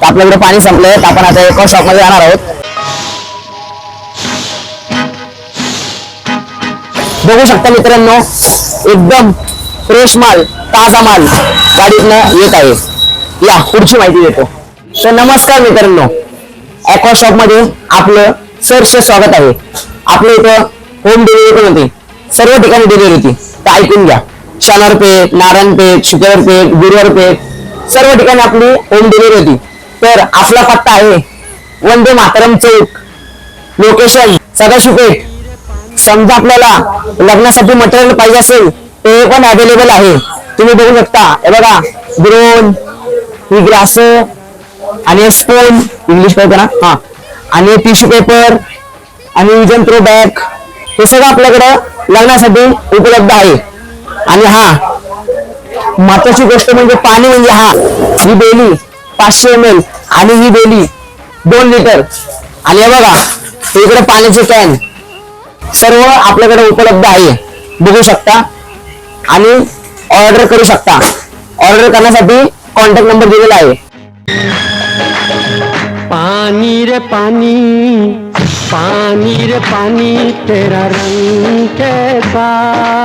तर आपल्याकडे पाणी संपलंय तर आपण आता एका शॉपमध्ये जाणार आहोत. बघू शकता मित्रांनो एकदम फ्रेश माल ताजा माल गाडीतनं येत आहे. या पुढची माहिती देतो. तर नमस्कार मित्रांनो अॅक्वा शॉपमध्ये आपलं सरस स्वागत आहे. आपल्या इथं होम डिलिव्हरी पण होती. सर्व ठिकाणी डिलिव्हरी होती. तर ऐकून घ्या. शानरपेठ पेठ गुरुवार पेठ सर्व ठिकाणी आपली होम डिलिव्हरी होती. तर आपला पत्ता आहे वंदे मातरम चौक. लोकेशन सदाशिवपेठ समजा आपल्याला लग्नासाठी मटेरियल पाहिजे असेल ते पण अवेलेबल आहे. तुम्ही बघू शकता. हे बघा ड्रोन ही ग्लास आणि स्पून इंग्लिश पाहिजे ना हा. आणि टिश्यू पेपर आणि विजन प्रो बॅग हे सगळं आपल्याकडं लग्नासाठी उपलब्ध आहे. आणि हा महत्वाची गोष्ट म्हणजे पाणी म्हणजे हा ही बेली. पाचशे एम एल आणि ही बेली दोन लिटर. आणि हे बघा इकडे पाण्याचे कॅन सर्व आपल्याकडे उपलब्ध आहे. बघू शकता आणि ऑर्डर करू शकता. ऑर्डर करण्यासाठी कॉन्टॅक्ट नंबर दिलेला आहे. पाणी रे पाणी पाणी रे पाणी तेरा रंग कैसा